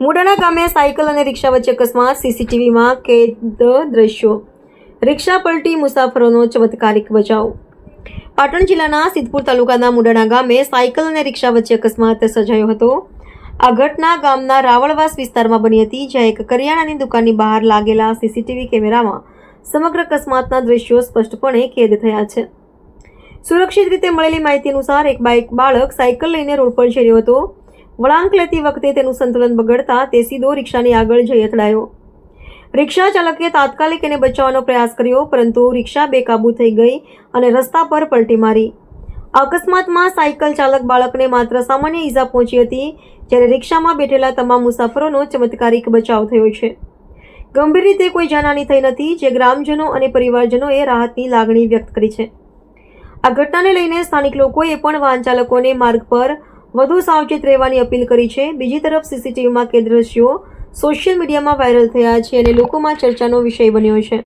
મુડાના ગામે સાયકલ અને રિક્ષા વચ્ચે અકસ્માત, સીસીટીવીમાં કેદ દ્રશ્યો. રિક્ષા પલટી મુસાફરોનો ચમત્કારિક બચાવ. પાટણ જિલ્લાના સિદ્ધપુર તાલુકાના મુડાણા ગામે સાયકલ અને રિક્ષા વચ્ચે અકસ્માત સર્જાયો હતો. આ ઘટના ગામના રાવળવાસ વિસ્તારમાં બની હતી, જ્યાં એક કરિયાણાની દુકાનની બહાર લાગેલા સીસીટીવી કેમેરામાં સમગ્ર અકસ્માતના દ્રશ્યો સ્પષ્ટપણે કેદ થયા છે. સુરક્ષિત રીતે મળેલી માહિતી અનુસાર એક બાઇક બાળક સાયકલ લઈને રોડ પર જઈ હતો. વળાંક લેતી વખતે તેનું સંતુલન બગડતા તે સીધો રિક્ષાની આગળ જઈ અથડાયો. રિક્ષા ચાલકે તાત્કાલિક એને બચાવવાનો પ્રયાસ કર્યો, પરંતુ રિક્ષા બેકાબૂ થઈ ગઈ અને રસ્તા પર પલટી મારી. અકસ્માતમાં સાયકલ ચાલક બાળકને માત્ર સામાન્ય ઈજા પહોંચી હતી, જ્યારે રિક્ષામાં બેઠેલા તમામ મુસાફરોનો ચમત્કારિક બચાવ થયો છે. ગંભીર રીતે કોઈ જાનહાની થઈ નથી, જે ગ્રામજનો અને પરિવારજનોએ રાહતની લાગણી વ્યક્ત કરી છે. આ ઘટનાને લઈને સ્થાનિક લોકોએ પણ વાહન ચાલકોને માર્ગ પર વધુ સાવચેત રહેવાની અપીલ કરી છે. બીજી તરફ સીસીટીવીમાં કે દ્રશ્યો સોશિયલ મીડિયામાં વાયરલ થયા છે અને લોકોમાં ચર્ચાનો વિષય બન્યો છે.